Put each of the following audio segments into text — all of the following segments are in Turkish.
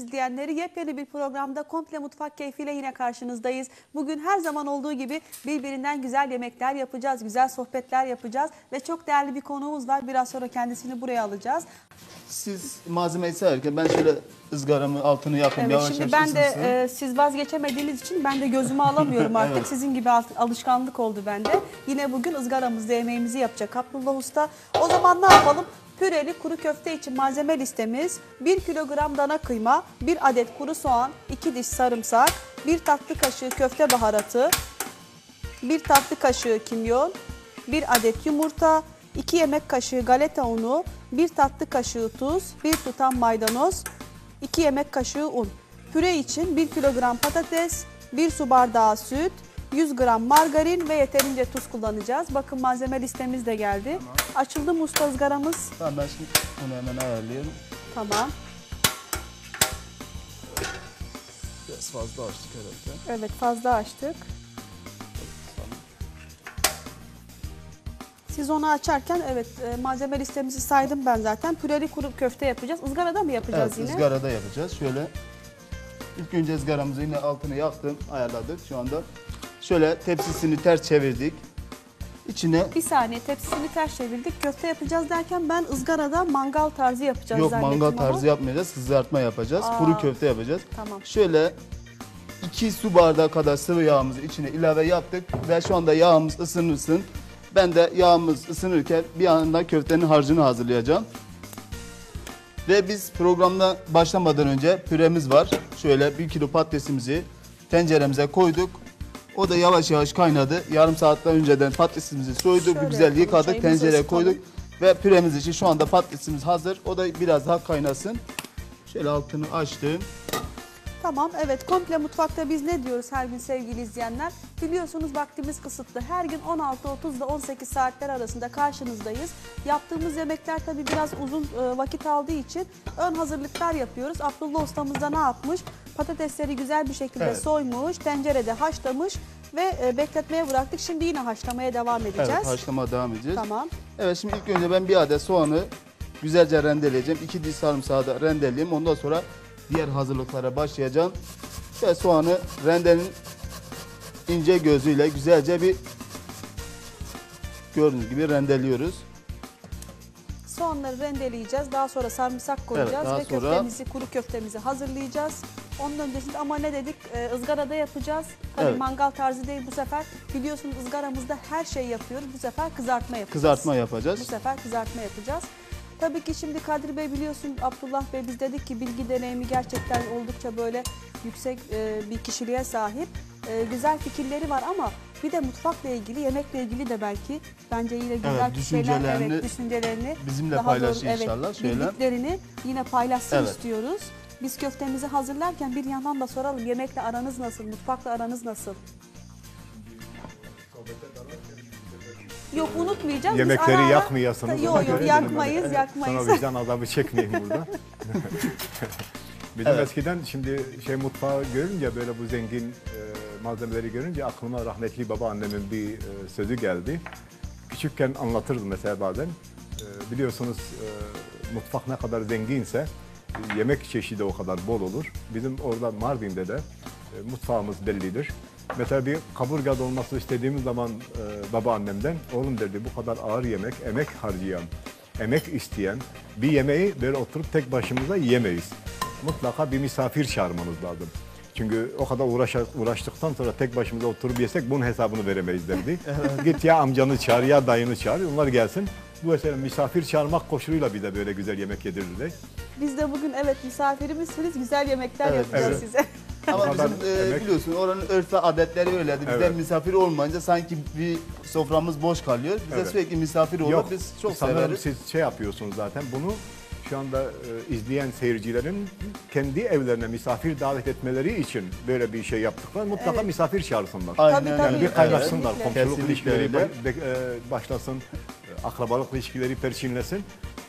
İzleyenleri yepyeni bir programda Komple Mutfak Keyfiyle yine karşınızdayız. Bugün her zaman olduğu gibi birbirinden güzel yemekler yapacağız, güzel sohbetler yapacağız ve çok değerli bir konuğumuz var. Biraz sonra kendisini buraya alacağız. Siz malzemeyi sayarken ben şöyle ızgaramı altını yakayım Evet, yavaş şimdi yavaş ben de e, siz vazgeçemediğiniz için ben de gözümü alamıyorum artık. Evet. Sizin gibi al- alışkanlık oldu bende. Yine bugün ızgaramızda yemeğimizi yapacak Abdullah Usta. O zaman ne yapalım? Püreli kuru köfte için malzeme listemiz 1 kilogram dana kıyma, 1 adet kuru soğan, 2 diş sarımsak, 1 tatlı kaşığı köfte baharatı, 1 tatlı kaşığı kimyon, 1 adet yumurta, 2 yemek kaşığı galeta unu, 1 tatlı kaşığı tuz, 1 tutam maydanoz, 2 yemek kaşığı un. Püre için 1 kilogram patates, 1 su bardağı süt, 100 gram margarin ve yeterince tuz kullanacağız. Bakın malzeme listemiz de geldi. Açıldı mı usta ızgaramız? Tamam ben şimdi onu hemen ayarlayayım. Tamam. Biraz fazla açtık herhalde. Evet fazla açtık. Siz onu açarken evet e, malzeme listemizi saydım ben zaten. Püreli kuru köfte yapacağız. Izgarada mı yapacağız Evet yine? ızgarada yapacağız. Şöyle ilk önce ızgaramızı yine altını yaktım, ayarladık şu anda. Şöyle tepsisini ters çevirdik. İçine Bir saniye tepsisini ters çevirdik. Köfte yapacağız derken ben ızgarada mangal tarzı yapacağız yok zannettim mangal ama. tarzı yapmayacağız, kızartma yapacağız. Aa. Kuru köfte yapacağız. Tamam. Şöyle 2 su bardağı kadar sıvı yağımızı içine ilave yaptık ve şu anda yağımız ısınırsın. Ben de yağımız ısınırken bir yandan köftenin harcını hazırlayacağım. Ve biz programda başlamadan önce püremiz var. Şöyle 1 kilo patatesimizi tenceremize koyduk. O da yavaş yavaş kaynadı. Yarım saatten önceden patatesimizi soyduk, Şöyle güzel yapalım, yıkadık, çayımızı tencereye ısıtalım. koyduk. Ve püremiz için şu anda patatesimiz hazır. O da biraz daha kaynasın. Şöyle altını açtım. Tamam evet komple mutfakta biz ne diyoruz her gün sevgili izleyenler? Biliyorsunuz vaktimiz kısıtlı. Her gün 16.30 ile 18 saatler arasında karşınızdayız. Yaptığımız yemekler tabii biraz uzun e, vakit aldığı için ön hazırlıklar yapıyoruz. Abdullah ustamız da ne yapmış? Patatesleri güzel bir şekilde Evet. soymuş, tencerede haşlamış ve e, bekletmeye bıraktık. Şimdi yine haşlamaya devam edeceğiz. Evet, haşlama devam edeceğiz. Tamam. Evet, şimdi ilk önce ben bir adet soğanı güzelce rendeleyeceğim. İki diş sarımsağı da rendeleyeyim. Ondan sonra diğer hazırlıklara başlayacağım. Ve soğanı rendenin ince gözüyle güzelce bir gördüğünüz gibi rendeliyoruz. Soğanları rendeleyeceğiz. Daha sonra sarımsak koyacağız daha ve sonra- köftemizi, kuru köftemizi hazırlayacağız. Onun öncesinde ama ne dedik? Ee, ızgarada yapacağız. Tabii Evet. mangal tarzı değil bu sefer. Biliyorsunuz ızgaramızda her şey yapıyoruz. Bu sefer kızartma yapacağız. Kızartma yapacağız. Bu sefer kızartma yapacağız. Tabii ki şimdi Kadir Bey biliyorsun Abdullah Bey biz dedik ki bilgi deneyimi gerçekten oldukça böyle yüksek e, bir kişiliğe sahip. E, güzel fikirleri var ama bir de mutfakla ilgili, yemekle ilgili de belki bence yine güzel Evet, şeyler, düşüncelerini evet, düşüncelerini bizimle daha paylaşır doğru, inşallah. Evet, Şöyle. bildiklerini yine paylaşsın Evet. istiyoruz. Biz köftemizi hazırlarken bir yandan da soralım yemekle aranız nasıl, mutfakla aranız nasıl? Yok unutmayacağız. Yemekleri ara ara- yakmayasınız. Yok yok yakmayız, yakmayız. Sonra vicdan azabı çekmeyeyim burada. Bizim Evet. eskiden şimdi şey mutfağı görünce böyle bu zengin e, malzemeleri görünce aklıma rahmetli babaannemin bir e, sözü geldi. Küçükken anlatırdı mesela bazen. E, biliyorsunuz e, mutfak ne kadar zenginse yemek çeşidi o kadar bol olur. Bizim orada Mardin'de de e, mutfağımız bellidir. Mesela bir kaburga dolması istediğimiz zaman e, babaannemden oğlum derdi bu kadar ağır yemek, emek harcayan, emek isteyen bir yemeği böyle oturup tek başımıza yiyemeyiz. Mutlaka bir misafir çağırmanız lazım. Çünkü o kadar uğraşa, uğraştıktan sonra tek başımıza oturup yesek bunun hesabını veremeyiz derdi. Git ya amcanı çağır ya dayını çağır onlar gelsin. Bu mesela misafir çağırmak koşuluyla bir de böyle güzel yemek yedirirler. Biz de bugün evet misafirimizsiniz. Güzel yemekler Evet, yapacağız evet. size. Ama bizim e, emek- biliyorsun oranın örf ve adetleri öyledir. Bizden Evet. misafir olmayınca sanki bir soframız boş kalıyor. Bize Evet. sürekli misafir olur. Biz çok sanırım severiz. siz şey yapıyorsunuz zaten bunu şu anda e, izleyen seyircilerin kendi evlerine misafir davet etmeleri için böyle bir şey yaptıklar. Mutlaka Evet. misafir çağırsınlar. Tabii, Aynen tabii. Yani bir kaynaşsınlar, Kesinlikle. komşuluk Kesinlikle ilişkileri öyle. e, başlasın, e, akrabalık ilişkileri perçinlesin.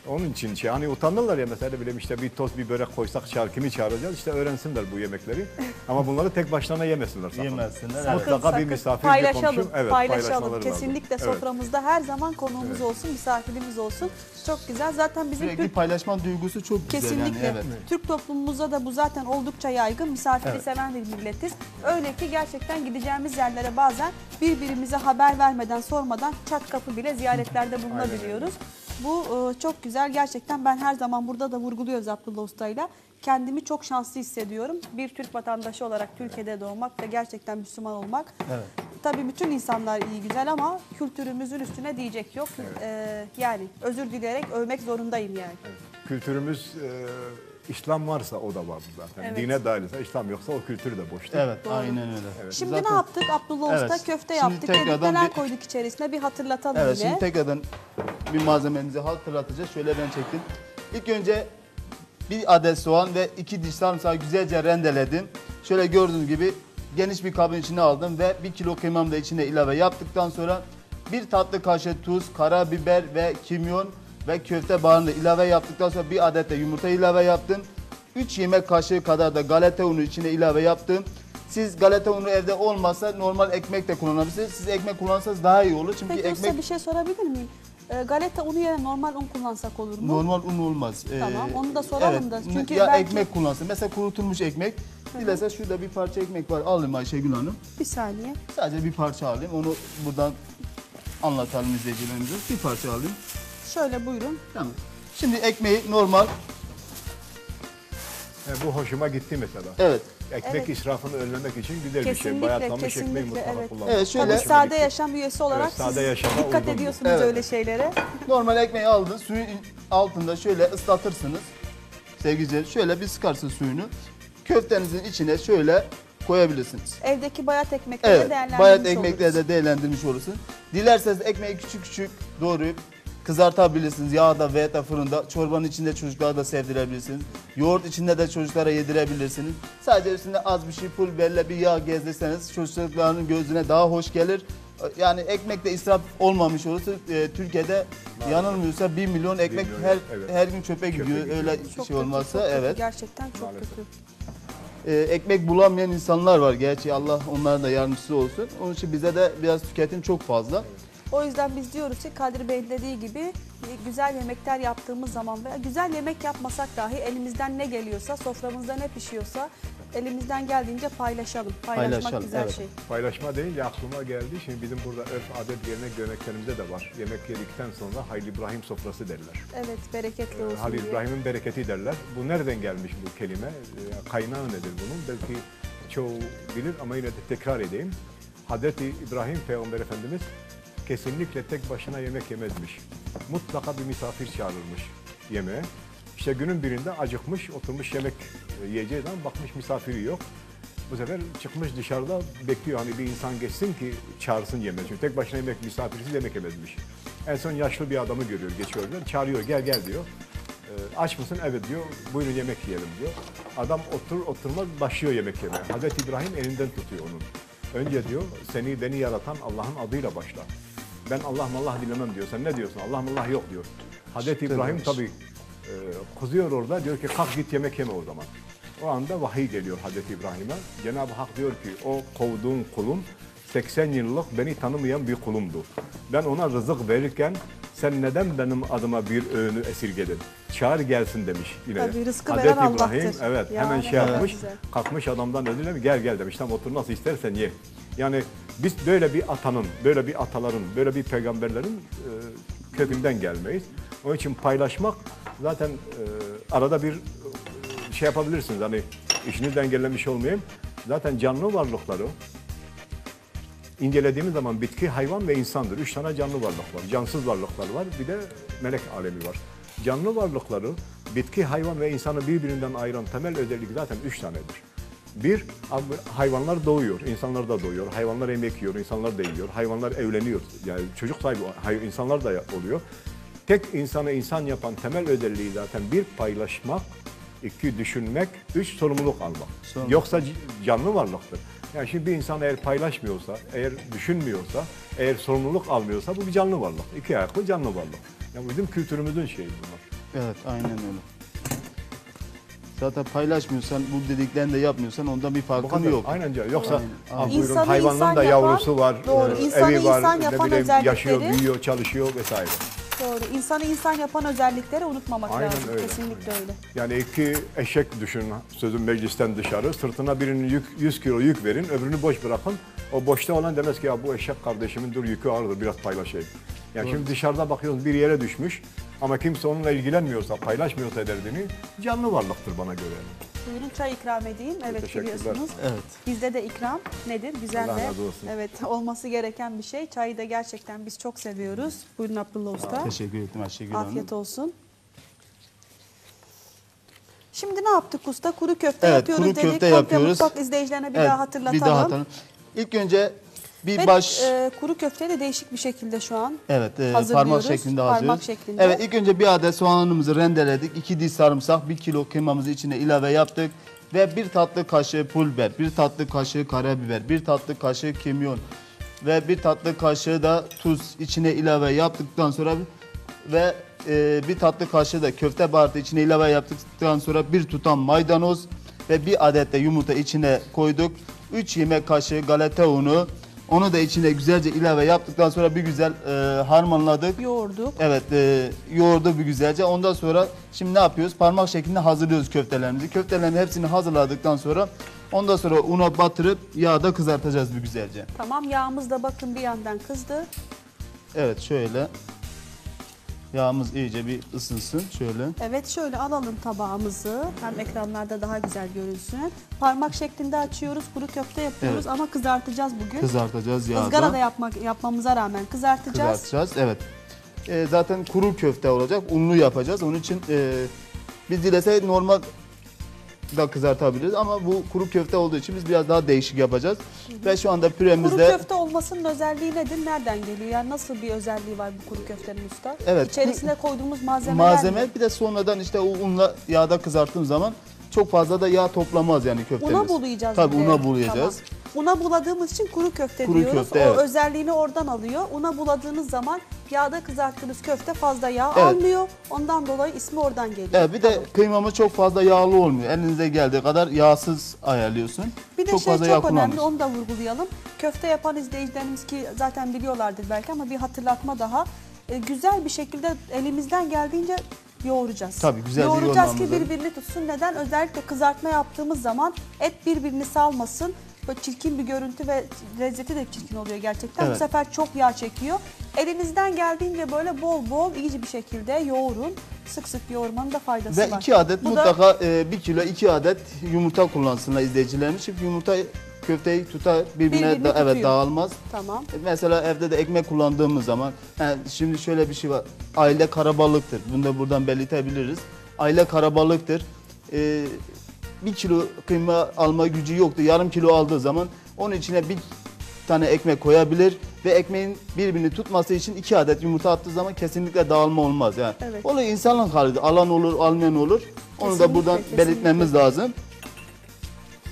Onun için şey hani utanırlar ya mesela bile işte bir toz bir börek koysak çağır kimi çağıracağız işte öğrensinler bu yemekleri. Ama bunları tek başlarına yemesinler sakın. Yemesinler, Sakın evet. Mutlaka bir sakın misafir bir paylaşalım, komşu, evet, paylaşalım. paylaşmaları lazım. Kesinlikle Evet. soframızda her zaman konuğumuz olsun, misafirimiz olsun. Çok güzel. Zaten bizim Sürekli Türk paylaşma duygusu çok güzel Kesinlikle. yani. Evet. Türk toplumumuzda da bu zaten oldukça yaygın. Misafiri Evet. seven bir milletiz. Öyle ki gerçekten gideceğimiz yerlere bazen birbirimize haber vermeden, sormadan çat kapı bile ziyaretlerde bulunabiliyoruz. Bu e, çok güzel. Gerçekten ben her zaman burada da vurguluyoruz Abdullah Usta'yla. Kendimi çok şanslı hissediyorum. Bir Türk vatandaşı olarak Türkiye'de doğmak ve gerçekten Müslüman olmak. Evet. Tabii bütün insanlar iyi güzel ama kültürümüzün üstüne diyecek yok. E, yani özür dileyerek övmek zorundayım yani. Kültürümüz e, İslam varsa o da var zaten. Evet. Dine dahilse İslam yoksa o kültür de boştur. Evet, Doğru. aynen öyle. Şimdi Zaten- ne yaptık? Abdullah Usta Evet. köfte Şimdi yaptık. Dedik neler bir- koyduk içerisine bir hatırlatalım Evet, yine. şimdi tekrardan bir malzememizi hatırlatacağız. Şöyle ben çektim. İlk önce bir adet soğan ve iki diş sarımsağı güzelce rendeledim. Şöyle gördüğünüz gibi geniş bir kabın içine aldım ve bir kilo kıymamı da içine ilave yaptıktan sonra bir tatlı kaşığı tuz, karabiber ve kimyon ve köfte bağını da ilave yaptıktan sonra bir adet de yumurta ilave yaptım. 3 yemek kaşığı kadar da galeta unu içine ilave yaptım. Siz galeta unu evde olmasa normal ekmek de kullanabilirsiniz. Siz ekmek kullansanız daha iyi olur. Çünkü Peki ekmek bir şey sorabilir miyim? Ee, galeta unu yerine normal un kullansak olur mu? Normal un olmaz. Ee, Tamam, onu da soralım da. Çünkü ya belki- ekmek kullansın. Mesela kurutulmuş ekmek. Dilese şurada bir parça ekmek var. Alayım Ayşegül Hanım. Bir saniye. Sadece bir parça alayım. Onu buradan anlatalım izleyicilerimize. Bir parça alayım. Şöyle buyurun. Tamam. Şimdi ekmeği normal. E, bu hoşuma gitti mesela. Evet. Ekmek Evet. israfını önlemek için güzel bir şey. Kesinlikle, Bayatlamış ekmeği kesinlikle, mutlaka evet. kullanmak. Evet, şöyle- Tabii sade yaşam üyesi olarak sade siz yaşama dikkat ediyorsunuz Evet. öyle şeylere. Normal ekmeği aldın. Suyun altında şöyle ıslatırsınız. Sevgili şöyle bir sıkarsın suyunu. Köftenizin içine şöyle koyabilirsiniz. Evdeki bayat ekmekleri de Evet, değerlendirmiş bayat ekmekleri oluruz. de değerlendirmiş olursun. Dilerseniz ekmeği küçük küçük doğrayıp kızartabilirsiniz. Yağda veya da fırında. Çorbanın içinde çocuklara da sevdirebilirsiniz. Yoğurt içinde de çocuklara yedirebilirsiniz. Sadece üstünde az bir şey pul biberle bir yağ gezdirseniz çocukların gözüne daha hoş gelir. Yani ekmekte israf olmamış olursa e, Türkiye'de yanılmıyorsa 1 milyon ekmek milyon, her evet. her gün çöpe gidiyor. gidiyor. Öyle Çok şey kötü, olmazsa çok kötü. evet. Gerçekten çok Maalesef. kötü. Ee, ekmek bulamayan insanlar var. Gerçi Allah onların da yardımcısı olsun. Onun için bize de biraz tüketim çok fazla. O yüzden biz diyoruz ki Kadir Bey'in dediği gibi e, güzel yemekler yaptığımız zaman veya güzel yemek yapmasak dahi elimizden ne geliyorsa, soframızda ne pişiyorsa elimizden geldiğince paylaşalım. Paylaşmak Paylaşalım, güzel evet. şey. Paylaşma deyince aklıma geldi. Şimdi bizim burada örf, adet, gelenek, göreneklerimizde de var. Yemek yedikten sonra Halil İbrahim sofrası derler. Evet, bereketli Ee, olsun Halil. İbrahim'in bereketi derler. Bu nereden gelmiş bu kelime? Ee, Kaynağı nedir bunun? Belki çoğu bilir ama yine de tekrar edeyim. Hazreti İbrahim Peygamber Efendimiz kesinlikle tek başına yemek yemezmiş. Mutlaka bir misafir çağırırmış yemeğe. İşte günün birinde acıkmış, oturmuş yemek yiyeceği zaman bakmış misafiri yok. Bu sefer çıkmış dışarıda bekliyor hani bir insan geçsin ki çağırsın yemeğe. Çünkü tek başına yemek misafirsiz yemek yemezmiş. En son yaşlı bir adamı görüyor, geçiyor. Çağırıyor, gel gel diyor. Ee, aç mısın? Evet diyor. Buyurun yemek yiyelim diyor. Adam otur oturmaz başlıyor yemek yemeye. Hazreti İbrahim elinden tutuyor onun. Önce diyor seni beni yaratan Allah'ın adıyla başla. Ben Allah Allah dilemem diyor. Sen ne diyorsun? Allah Allah yok diyor. Hazreti İbrahim demiş. tabii e, kızıyor orada. Diyor ki kalk git yemek yeme o zaman. O anda vahiy geliyor Hazreti İbrahim'e. Cenab-ı Hak diyor ki o kovduğun kulum 80 yıllık beni tanımayan bir kulumdu. Ben ona rızık verirken sen neden benim adıma bir öğünü esirgedin? Çağır gelsin demiş yine. Tabii, rızkı Hazreti veren İbrahim Allah'tır. evet Ya, hemen şey yapmış. güzel. Kalkmış adamdan özür dilemiş. Gel gel demiş. Tamam otur nasıl istersen ye. Yani biz böyle bir atanın, böyle bir ataların, böyle bir peygamberlerin e, kökünden gelmeyiz. Onun için paylaşmak zaten e, arada bir e, şey yapabilirsiniz. Hani işinizi engellemiş olmayayım. Zaten canlı varlıkları incelediğimiz zaman bitki, hayvan ve insandır. Üç tane canlı varlık var. Cansız varlıklar var. Bir de melek alemi var. Canlı varlıkları bitki, hayvan ve insanı birbirinden ayıran temel özellik zaten üç tanedir. Bir, hayvanlar doğuyor, insanlar da doğuyor. Hayvanlar emek yiyor, insanlar da yiyor. Hayvanlar evleniyor. Yani çocuk sahibi insanlar da oluyor. Tek insanı insan yapan temel özelliği zaten bir paylaşmak, iki düşünmek, üç sorumluluk almak. Sorumluluk. Yoksa canlı varlıktır. Yani şimdi bir insan eğer paylaşmıyorsa, eğer düşünmüyorsa, eğer sorumluluk almıyorsa bu bir canlı varlık. İki ayaklı canlı varlık. Yani bizim kültürümüzün şeyi bunlar. Evet aynen öyle. Zaten paylaşmıyorsan, bu dediklerini de yapmıyorsan ondan bir farkın yok. Aynen canım. Yoksa Aynen, ah, aynen. buyurun, İnsanı hayvanın insan da yapan- yavrusu var, Doğru, e, insanı evi var, insan yapan bileyim, yaşıyor, özellikleri- büyüyor, çalışıyor vesaire. Doğru. İnsanı insan yapan özellikleri unutmamak Aynen lazım. öyle. Kesinlikle öyle. Yani iki eşek düşünün sözün meclisten dışarı. Sırtına birinin yük, 100 kilo yük verin, öbürünü boş bırakın. O boşta olan demez ki ya bu eşek kardeşimin dur yükü ağırdır biraz paylaşayım. Yani şimdi dışarıda bakıyoruz bir yere düşmüş ama kimse onunla ilgilenmiyorsa, paylaşmıyorsa derdini canlı varlıktır bana göre. Buyurun çay ikram edeyim. Evet Teşekkürler. biliyorsunuz. Evet. Bizde de ikram nedir? Güzel Allah de. razı olsun. Evet olması gereken bir şey. Çayı da gerçekten biz çok seviyoruz. Buyurun Abdullah Usta. Teşekkür ederim Ayşegül Hanım. Afiyet olsun. Şimdi ne yaptık usta? Kuru köfte Evet, yapıyoruz kuru dedik. köfte Komple yapıyoruz. Mutfak izleyicilerine bir Evet, daha hatırlatalım. Bir daha hatırlatalım. İlk önce bir Ve baş... e, kuru köfteyi de değişik bir şekilde şu an Evet, e, hazırlıyoruz. parmak şeklinde hazırlıyoruz. Parmak şeklinde. Evet, ilk önce bir adet soğanımızı rendeledik. 2 diş sarımsak, 1 kilo kıymamızı içine ilave yaptık. Ve bir tatlı kaşığı pul biber, bir tatlı kaşığı karabiber, bir tatlı kaşığı kimyon ve bir tatlı kaşığı da tuz içine ilave yaptıktan sonra ve e, bir tatlı kaşığı da köfte baharatı içine ilave yaptıktan sonra bir tutam maydanoz ve bir adet de yumurta içine koyduk. 3 yemek kaşığı galeta unu, onu da içine güzelce ilave yaptıktan sonra bir güzel e, harmanladık. yoğurduk. Evet, e, yoğurdu bir güzelce. Ondan sonra şimdi ne yapıyoruz? Parmak şeklinde hazırlıyoruz köftelerimizi. Köftelerin hepsini hazırladıktan sonra ondan sonra una batırıp yağda kızartacağız bir güzelce. Tamam yağımız da bakın bir yandan kızdı. Evet, şöyle. Yağımız iyice bir ısınsın şöyle. Evet şöyle alalım tabağımızı. Hem ekranlarda daha güzel görünsün. Parmak şeklinde açıyoruz. Kuru köfte yapıyoruz ama kızartacağız bugün. Kızartacağız yağda. Izgarada yapmak yapmamıza rağmen kızartacağız. Kızartacağız. Evet. E, zaten kuru köfte olacak. Unlu yapacağız. Onun için e, biz dilesek normal da kızartabiliriz ama bu kuru köfte olduğu için biz biraz daha değişik yapacağız. Ve şu anda Kuru püremizde köfte olmasının özelliği nedir? Nereden geliyor? Yani nasıl bir özelliği var bu kuru köftenin usta? Evet. İçerisine koyduğumuz malzemeler malzeme mi? bir de sonradan işte o unla yağda kızarttığın zaman çok fazla da yağ toplamaz yani köftemiz. Una bulayacağız. Tabii una bulayacağız. Tamam. Una buladığımız için kuru köfte Kuru diyoruz. köfte, o evet. özelliğini oradan alıyor. Una buladığınız zaman yağda kızarttığınız köfte fazla yağ Evet. almıyor. Ondan dolayı ismi oradan geliyor. Evet, bir de kıymamız çok fazla yağlı olmuyor. Elinize geldiği kadar yağsız ayarlıyorsun. Bir de çok şey fazla yağ çok önemli kullanmıyorsun. onu da vurgulayalım. Köfte yapan izleyicilerimiz ki zaten biliyorlardır belki ama bir hatırlatma daha. E, güzel bir şekilde elimizden geldiğince yoğuracağız. Tabii, güzelce Yoğuracağız ki yoğurmamız lazım. birbirini tutsun. Neden? Özellikle kızartma yaptığımız zaman et birbirini salmasın. Böyle çirkin bir görüntü ve lezzeti de çirkin oluyor gerçekten. Bu Evet. sefer çok yağ çekiyor. Elinizden geldiğince böyle bol bol iyice bir şekilde yoğurun. Sık sık yoğurmanın da faydası Ve var. iki adet Bu da- mutlaka e, bir kilo iki adet yumurta kullansınlar izleyicilerimiz. Çünkü yumurta köfteyi tutar birbirine da, evet dağılmaz. Tamam. E, Mesela evde de ekmek kullandığımız zaman he, şimdi şöyle bir şey var. Aile karabalıktır. Bunu da buradan belirtebiliriz. Aile karabalıktır. E, bir kilo kıyma alma gücü yoktu. Yarım kilo aldığı zaman onun içine bir tane ekmek koyabilir ve ekmeğin birbirini tutması için iki adet yumurta attığı zaman kesinlikle dağılma olmaz yani. Evet. Onu insanlık halidir. Alan olur, almayan olur. Onu Kesinlikle, da buradan kesinlikle. belirtmemiz lazım.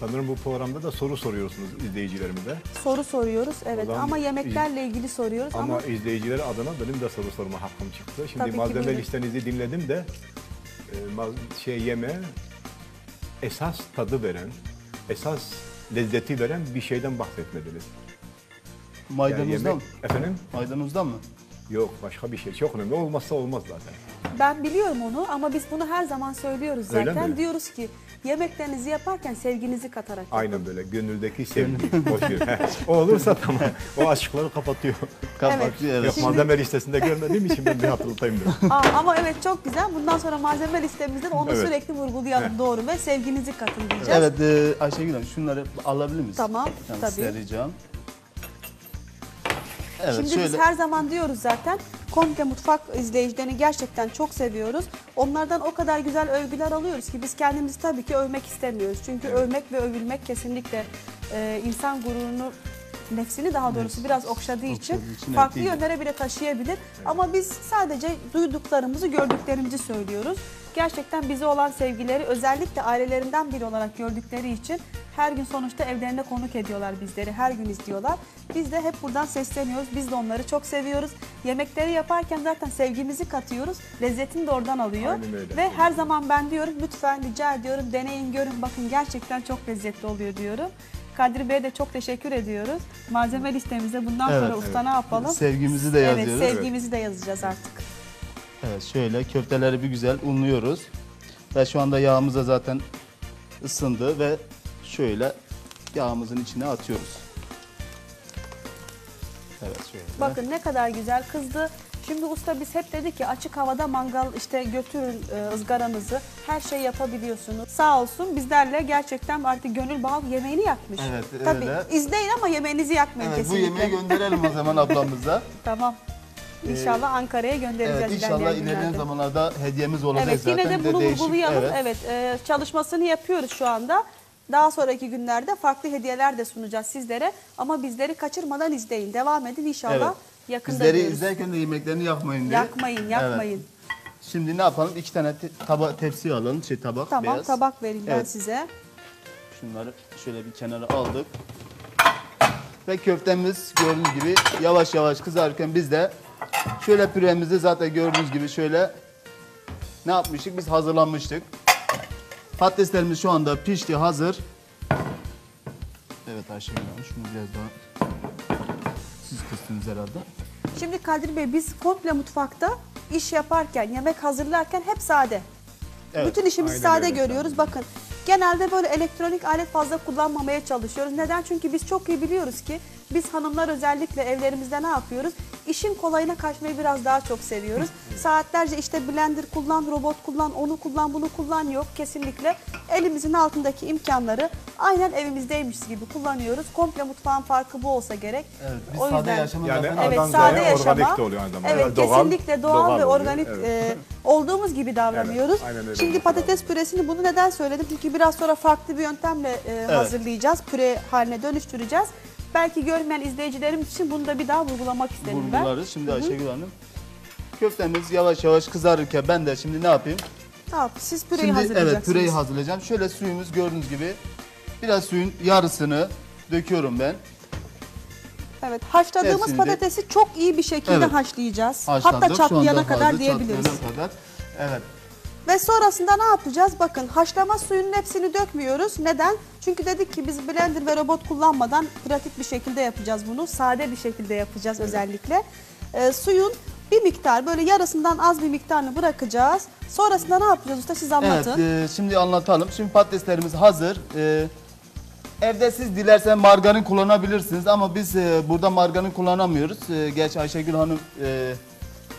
Sanırım bu programda da soru soruyorsunuz izleyicilerimize. Soru soruyoruz evet zaman ama yemeklerle ilgili soruyoruz ama, Ama izleyiciler adına benim de soru sorma hakkım çıktı. Şimdi Tabii malzeme listenizi dinledim de e, şey yeme esas tadı veren, esas lezzeti veren bir şeyden bahsetmediniz. Yani Maydanozdan yemek- mı? Efendim? Maydanozdan mı? Yok başka bir şey. Çok önemli. Olmazsa olmaz zaten. ben biliyorum onu ama biz bunu her zaman söylüyoruz Öyle zaten. mi? Diyoruz ki yemeklerinizi yaparken sevginizi katarak yapın. Aynen böyle. Gönüldeki sevgi. Boş ver. o olursa tamam. O aşkları kapatıyor. Kapatıyor evet. Yok Şimdi- malzeme listesinde görmediğim için ben bir hatırlatayım dedim. Aa, ama evet çok güzel. Bundan sonra malzeme listemizde de onu Evet. sürekli vurgulayalım doğru ve sevginizi katın diyeceğiz. Evet e, Ayşegül Hanım şunları alabilir miyiz? Tamam, Yani tabii. size ricam. Evet Şimdi şöyle. biz her zaman diyoruz zaten komple mutfak izleyicilerini gerçekten çok seviyoruz. Onlardan o kadar güzel övgüler alıyoruz ki biz kendimizi tabii ki övmek istemiyoruz. Çünkü övmek ve övülmek kesinlikle e, insan gururunu nefsini daha doğrusu biraz okşadığı için, Okşadığı için, farklı evet, yönlere bile taşıyabilir. Ama biz sadece duyduklarımızı, gördüklerimizi söylüyoruz. Gerçekten bize olan sevgileri özellikle ailelerinden biri olarak gördükleri için her gün sonuçta evlerine konuk ediyorlar bizleri. Her gün izliyorlar. Biz de hep buradan sesleniyoruz. Biz de onları çok seviyoruz. Yemekleri yaparken zaten sevgimizi katıyoruz. Lezzetini de oradan alıyor. Ve her zaman ben diyorum lütfen rica ediyorum deneyin görün bakın gerçekten çok lezzetli oluyor diyorum. Kadri Bey'e de çok teşekkür ediyoruz. Malzeme listemize bundan sonra Evet, usta ne yapalım? Sevgimizi de yazıyoruz. Evet sevgimizi de yazacağız artık. Evet şöyle köfteleri bir güzel unluyoruz. Ve şu anda yağımız da zaten ısındı ve şöyle yağımızın içine atıyoruz. Evet şöyle. Bakın ne kadar güzel kızdı. Şimdi usta biz hep dedik ki açık havada mangal işte götürün e, ızgaranızı. Her şey yapabiliyorsunuz. Sağ olsun bizlerle gerçekten artık gönül bağlı yemeğini yakmış. Evet, Tabii öyle. izleyin ama yemeğinizi yakmayın Evet, bu kesinlikle. yemeği gönderelim o zaman ablamıza. Tamam. İnşallah Ankara'ya göndereceğiz Evet inşallah ilerleyen günlerde. zamanlarda hediyemiz olacak Evet zaten. yine de bunu değişik- vurgulayalım. Evet, e, çalışmasını yapıyoruz şu anda. Daha sonraki günlerde farklı hediyeler de sunacağız sizlere. Ama bizleri kaçırmadan izleyin. Devam edin inşallah. Evet. Yakında Bizleri diyoruz. izlerken de yemeklerini yakmayın diye. Yakmayın, yakmayın. Evet. Şimdi ne yapalım? İki tane te- taba tepsi alalım. Şey tabak Tamam beyaz. tabak vereyim ben Evet. size. Şunları şöyle bir kenara aldık. Ve köftemiz gördüğünüz gibi yavaş yavaş kızarırken biz de şöyle püremizi zaten gördüğünüz gibi şöyle ne yapmıştık? Biz hazırlanmıştık. Patateslerimiz şu anda pişti, hazır. Evet Ayşegül Hanım şunu biraz daha kıstınız herhalde. Şimdi Kadir Bey biz komple mutfakta iş yaparken, yemek hazırlarken hep sade. Evet, Bütün işimizi aynen sade öyle. görüyoruz. Bakın genelde böyle elektronik alet fazla kullanmamaya çalışıyoruz. Neden? Çünkü biz çok iyi biliyoruz ki biz hanımlar özellikle evlerimizde ne yapıyoruz? İşin kolayına kaçmayı biraz daha çok seviyoruz. Saatlerce işte blender kullan, robot kullan, onu kullan, bunu kullan yok kesinlikle. Elimizin altındaki imkanları aynen evimizdeymiş gibi kullanıyoruz. Komple mutfağın farkı bu olsa gerek. Evet, biz O sade yüzden- yaşamı Yani zaten Evet sade yaşama. organik de oluyor aynı zamanda. Evet Evet, doğal- kesinlikle doğal, doğal ve oluyor, organik evet. e, olduğumuz gibi davranıyoruz. Evet, aynen öyle Şimdi patates püresini bunu neden söyledim? Çünkü biraz sonra farklı bir yöntemle e, hazırlayacağız. Püre haline dönüştüreceğiz. Belki görmeyen izleyicilerimiz için bunu da bir daha vurgulamak istedim ben. vurgularız. Şimdi Ayşegül Hanım. Köftemiz yavaş yavaş kızarırken ben de şimdi ne yapayım? Tamam, siz püreyi Şimdi hazırlayacaksınız. evet püreyi hazırlayacağım. Şöyle suyumuz gördüğünüz gibi biraz suyun yarısını döküyorum ben. Evet, haşladığımız Hepsini patatesi çok iyi bir şekilde Evet. haşlayacağız. Haşladık. Hatta çatlayana kadar diyebiliriz. kadar. Evet. Ve sonrasında ne yapacağız? Bakın haşlama suyunun hepsini dökmüyoruz. Neden? Çünkü dedik ki biz blender ve robot kullanmadan pratik bir şekilde yapacağız bunu. Sade bir şekilde yapacağız özellikle. Ee, suyun bir miktar böyle yarısından az bir miktarını bırakacağız. Sonrasında ne yapacağız usta siz Evet, anlatın. e, şimdi anlatalım. Şimdi patateslerimiz hazır. E, evde siz dilersen margarin kullanabilirsiniz ama biz e, burada margarin kullanamıyoruz. E, gerçi Ayşegül Hanım e,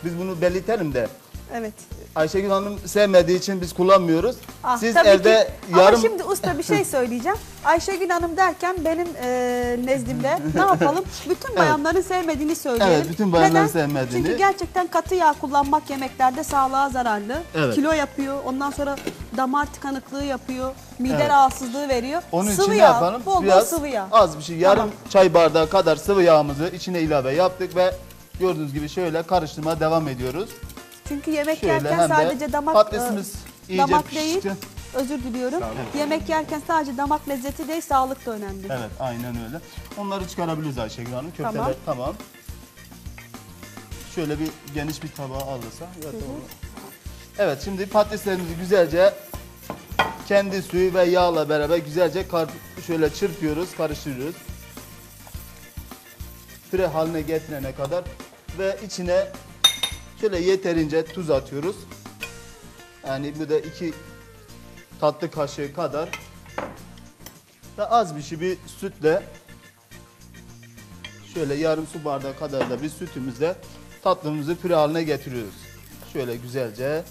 biz bunu belirtelim de Evet. Ayşegül Hanım sevmediği için biz kullanmıyoruz. Ah, siz tabii evde ki. yarım Ama şimdi usta bir şey söyleyeceğim. Ayşegül Hanım derken benim e, nezdimde ne yapalım? Bütün bayanların sevmediğini söyleyelim. Evet, bütün bayanların Neden? sevmediğini. Çünkü gerçekten katı yağ kullanmak yemeklerde sağlığa zararlı. Evet. Kilo yapıyor. Ondan sonra damar tıkanıklığı yapıyor. Mide Evet. rahatsızlığı veriyor. Onun sıvı için yağ, yapalım? Bol bol Biraz sıvı yağ. az bir şey. Yarım Tamam. çay bardağı kadar sıvı yağımızı içine ilave yaptık ve gördüğünüz gibi şöyle karıştırmaya devam ediyoruz. Çünkü yemek Şöyle yerken hem de sadece damak patatesimiz e, iyice damak değil. pişti. Özür diliyorum. Sağ olun. Yemek yerken sadece damak lezzeti değil, sağlık da önemli. Evet aynen öyle. Onları çıkarabiliriz Ayşegül Hanım. Köfteler Tamam. tamam. Şöyle bir geniş bir tabağa alırsa. Evet, olur. evet şimdi patateslerimizi güzelce kendi suyu ve yağla beraber güzelce kar- şöyle çırpıyoruz, karıştırıyoruz. Püre haline getirene kadar ve içine şöyle yeterince tuz atıyoruz. Yani bu da iki tatlı kaşığı kadar ve az bir şey bir sütle şöyle yarım su bardağı kadar da bir sütümüzle tatlımızı püre haline getiriyoruz. Şöyle güzelce.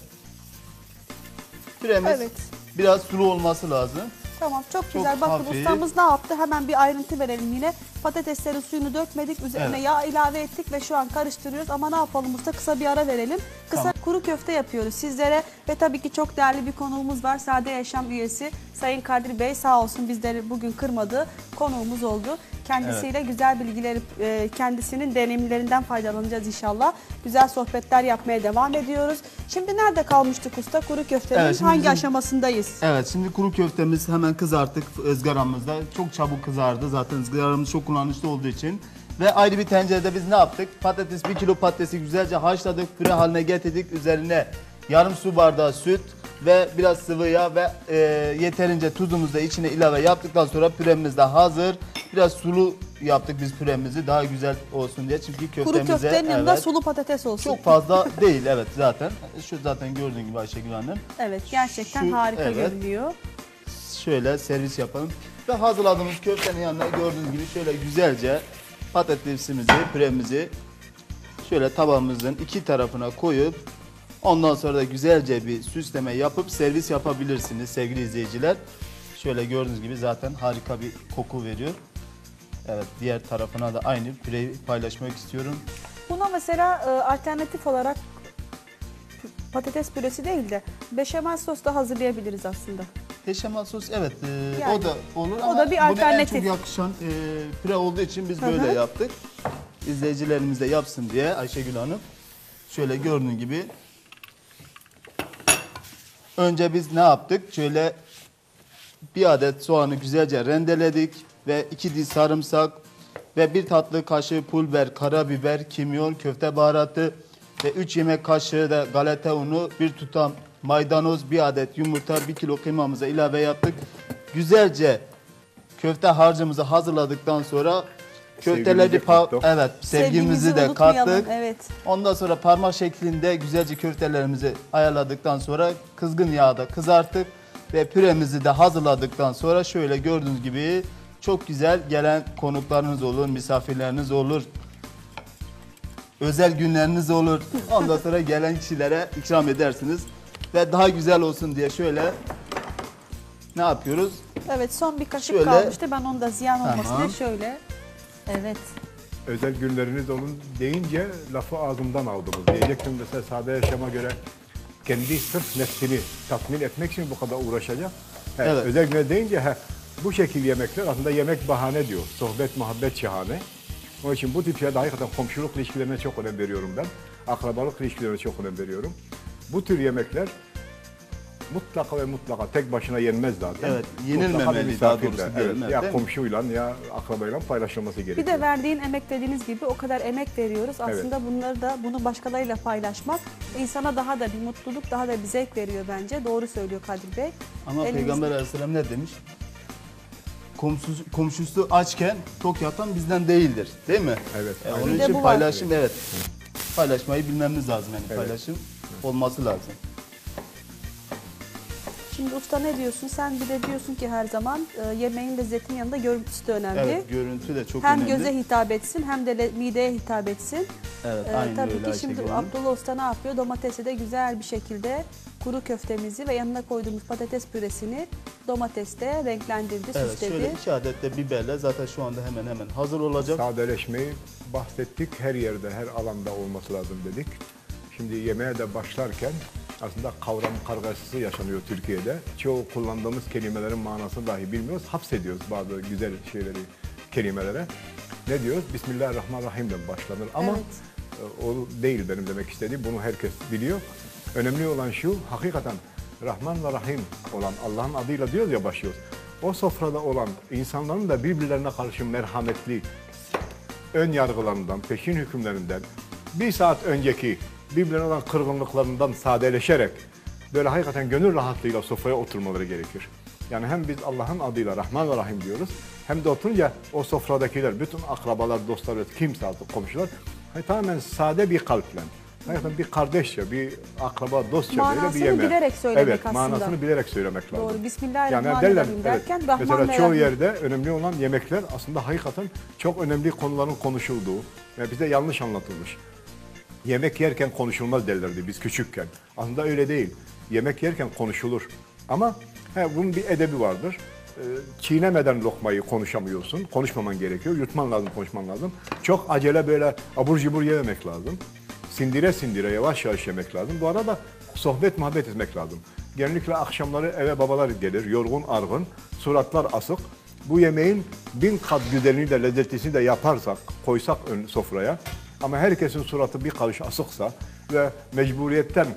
Püremiz Evet. biraz sulu olması lazım. Tamam çok, Çok güzel. Bakın hafif. ustamız ne yaptı? Hemen bir ayrıntı verelim yine. Patateslerin suyunu dökmedik. Üzerine Evet. yağ ilave ettik ve şu an karıştırıyoruz. Ama ne yapalım usta? Kısa bir ara verelim. Kısa Tamam. kuru köfte yapıyoruz sizlere ve tabii ki çok değerli bir konuğumuz var. Sade Yaşam üyesi Sayın Kadir Bey sağ olsun bizleri bugün kırmadı. Konuğumuz oldu. Kendisiyle güzel bilgileri, e, kendisinin deneyimlerinden faydalanacağız inşallah. Güzel sohbetler yapmaya devam ediyoruz. Şimdi nerede kalmıştık usta? Kuru köftenin Evet, şimdi hangi bizim- aşamasındayız? Evet şimdi kuru köftemiz hemen kızarttık ızgaramızda. Çok çabuk kızardı zaten ızgaramız çok kullanışlı olduğu için. Ve ayrı bir tencerede biz ne yaptık? Patates, bir kilo patatesi güzelce haşladık, püre haline getirdik. Üzerine yarım su bardağı süt ve biraz sıvı yağ ve e, yeterince tuzumuzu da içine ilave yaptıktan sonra püremiz de hazır. Biraz sulu yaptık biz püremizi daha güzel olsun diye. Çünkü Kuru köftemize köftenin yanında evet, sulu patates olsun. çok fazla değil evet zaten. Şu zaten gördüğün gibi Ayşegül Hanım. Evet gerçekten Şu- harika evet. görünüyor. şöyle servis yapalım. Ve hazırladığımız köftenin yanına gördüğünüz gibi şöyle güzelce patatesimizi, püremizi şöyle tabağımızın iki tarafına koyup ondan sonra da güzelce bir süsleme yapıp servis yapabilirsiniz sevgili izleyiciler. Şöyle gördüğünüz gibi zaten harika bir koku veriyor. Evet diğer tarafına da aynı püreyi paylaşmak istiyorum. Buna mesela e, alternatif olarak patates püresi değil de beşamel sos da hazırlayabiliriz aslında. Beşamel sos evet e, Yani, o da olur o ama da bir buna en alternatif. çok yakışan e, püre olduğu için biz Hı hı. böyle yaptık. İzleyicilerimiz de yapsın diye Ayşegül Hanım. Şöyle gördüğün gibi. Önce biz ne yaptık? Şöyle bir adet soğanı güzelce rendeledik ve iki diş sarımsak ve bir tatlı kaşığı pul biber, karabiber, kimyon, köfte baharatı ve 3 yemek kaşığı da galeta unu, bir tutam maydanoz, bir adet yumurta, bir kilo kıymamıza ilave yaptık. Güzelce köfte harcımızı hazırladıktan sonra köfteleri Sevgimizi pa- kattık. evet sevgimizi de unutmayalım, kattık. Evet. Ondan sonra parmak şeklinde güzelce köftelerimizi ayarladıktan sonra kızgın yağda kızarttık ve püremizi de hazırladıktan sonra şöyle gördüğünüz gibi çok güzel gelen konuklarınız olur, misafirleriniz olur. Özel günleriniz olur. Ondan sonra gelen kişilere ikram edersiniz. Ve daha güzel olsun diye şöyle ne yapıyoruz? Evet son bir kaşık Şöyle- kalmıştı. Ben onu da ziyan olmasın Tamam. diye şöyle. Evet. Özel günleriniz olun deyince lafı ağzımdan aldınız. Diyecektim mesela sade yaşama göre kendi sırf nefsini tatmin etmek için bu kadar uğraşacak. He, Evet. Özel günler deyince he, bu şekil yemekler aslında yemek bahane diyor. Sohbet, muhabbet şahane. Onun için bu tip şeylerde hakikaten komşuluk ilişkilerine çok önem veriyorum ben. Akrabalık ilişkilerine çok önem veriyorum. Bu tür yemekler mutlaka ve mutlaka tek başına yenmez zaten. Evet, yenilmemeli daha doğrusu diyelim, Evet, evet, ya değil mi? komşuyla ya akrabayla paylaşılması gerekiyor. Bir de verdiğin emek dediğiniz gibi o kadar emek veriyoruz. Aslında bunları da bunu başkalarıyla paylaşmak insana daha da bir mutluluk, daha da bir zevk veriyor bence. Doğru söylüyor Kadir Bey. Ama Elimizde- Peygamber Aleyhisselam ne demiş? Komşusu, komşusu açken tok yatan bizden değildir. Değil mi? Evet, E, onun için bu var. paylaşım evet. Paylaşmayı bilmemiz lazım yani Evet. paylaşım olması lazım. Şimdi usta ne diyorsun? Sen bir de diyorsun ki her zaman e, yemeğin lezzetinin yanında görüntüsü de önemli. Evet görüntü de çok hem önemli. göze hitap etsin hem de mideye hitap etsin. Evet aynen tabii öyle ki şimdi Hanım. Abdullah Usta ne yapıyor? Domatesi de güzel bir şekilde kuru köftemizi ve yanına koyduğumuz patates püresini domatesle renklendirdi, Evet süsledi. şöyle iki adet de biberle zaten şu anda hemen hemen hazır olacak. Sadeleşmeyi bahsettik. Her yerde, her alanda olması lazım dedik. Şimdi yemeğe de başlarken aslında kavram kargaşası yaşanıyor Türkiye'de. Çoğu kullandığımız kelimelerin manasını dahi bilmiyoruz. Hapsediyoruz bazı güzel şeyleri, kelimelere. Ne diyoruz? Bismillahirrahmanirrahim'le başlanır. Ama e, o değil benim demek istediğim. Bunu herkes biliyor. Önemli olan şu, hakikaten Rahman ve Rahim olan Allah'ın adıyla diyoruz ya başlıyoruz. O sofrada olan insanların da birbirlerine karşı merhametli, ön yargılarından, peşin hükümlerinden, bir saat önceki birbirlerine olan kırgınlıklarından sadeleşerek böyle hakikaten gönül rahatlığıyla sofraya oturmaları gerekir. Yani hem biz Allah'ın adıyla Rahman ve Rahim diyoruz hem de oturunca o sofradakiler, bütün akrabalar, dostlar, kimse artık komşular hani tamamen sade bir kalple, hakikaten bir kardeşçe, bir akraba, dostça böyle bir Manasını yemeğe. bilerek söylemek evet, aslında. manasını bilerek söylemek lazım. Doğru. Bismillahirrahmanirrahim derler, derken Rahman Mesela çoğu yerde önemli olan yemekler aslında hakikaten çok önemli konuların konuşulduğu ve bize yanlış anlatılmış. Yemek yerken konuşulmaz derlerdi biz küçükken. Aslında öyle değil. Yemek yerken konuşulur. Ama he, bunun bir edebi vardır. Ee, çiğnemeden lokmayı konuşamıyorsun. Konuşmaman gerekiyor. Yutman lazım, konuşman lazım. Çok acele böyle abur cubur yememek lazım. sindire sindire yavaş yavaş yemek lazım. Bu arada sohbet muhabbet etmek lazım. Genellikle akşamları eve babalar gelir, yorgun argın, suratlar asık. Bu yemeğin bin kat güzelini de lezzetlisini de yaparsak, koysak ön sofraya ama herkesin suratı bir karış asıksa ve mecburiyetten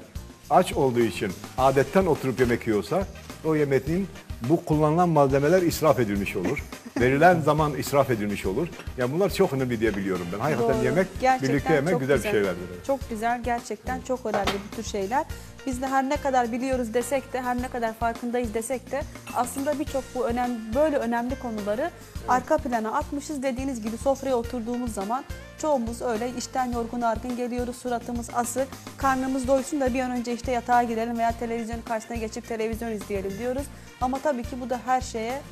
aç olduğu için adetten oturup yemek yiyorsa o yemeğin bu kullanılan malzemeler israf edilmiş olur. Verilen zaman israf edilmiş olur. Yani bunlar çok önemli diye biliyorum ben. Hakikaten Doğru. yemek, Gerçekten birlikte yemek çok güzel, bir şeylerdir. Çok güzel, gerçekten çok önemli bu tür şeyler. Biz de her ne kadar biliyoruz desek de, her ne kadar farkındayız desek de aslında birçok bu önemli, böyle önemli konuları arka plana atmışız. Dediğiniz gibi sofraya oturduğumuz zaman çoğumuz öyle işten yorgun argın geliyoruz, suratımız asık, karnımız doysun da bir an önce işte yatağa girelim veya televizyonun karşısına geçip televizyon izleyelim diyoruz. Ama tabii ki bu da her şeye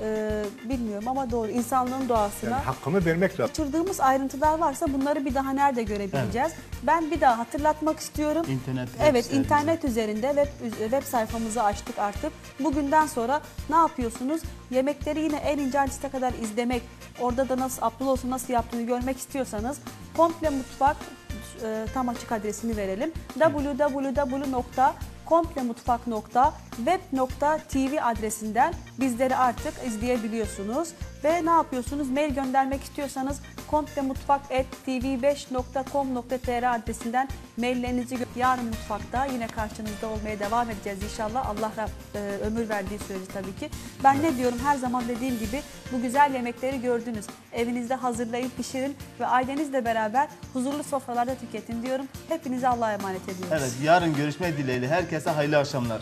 e, bilmiyorum ama doğru insanlığın doğasına Yani hakkını vermek lazım. kaçırdığımız ayrıntılar varsa bunları bir daha nerede görebileceğiz? Ben bir daha hatırlatmak istiyorum. İnternet Evet, internet üzerinde web web sayfamızı açtık artık. Bugünden sonra ne yapıyorsunuz? Yemekleri yine en ince ayrıntısına kadar izlemek, orada da nasıl Abdullah olsun nasıl yaptığını görmek istiyorsanız komple mutfak e, tam açık adresini verelim. www.komplemutfak.web.tv adresinden bizleri artık izleyebiliyorsunuz. Ve ne yapıyorsunuz? Mail göndermek istiyorsanız komplemutfak.tv5.com.tr adresinden maillerinizi yarın mutfakta yine karşınızda olmaya devam edeceğiz inşallah. Allah e, ömür verdiği sürece tabii ki. Ben ne diyorum her zaman dediğim gibi bu güzel yemekleri gördünüz. Evinizde hazırlayın, pişirin ve ailenizle beraber huzurlu sofralarda tüketin diyorum. Hepinize Allah'a emanet ediyoruz. Evet yarın görüşmek dileğiyle herkese hayırlı akşamlar.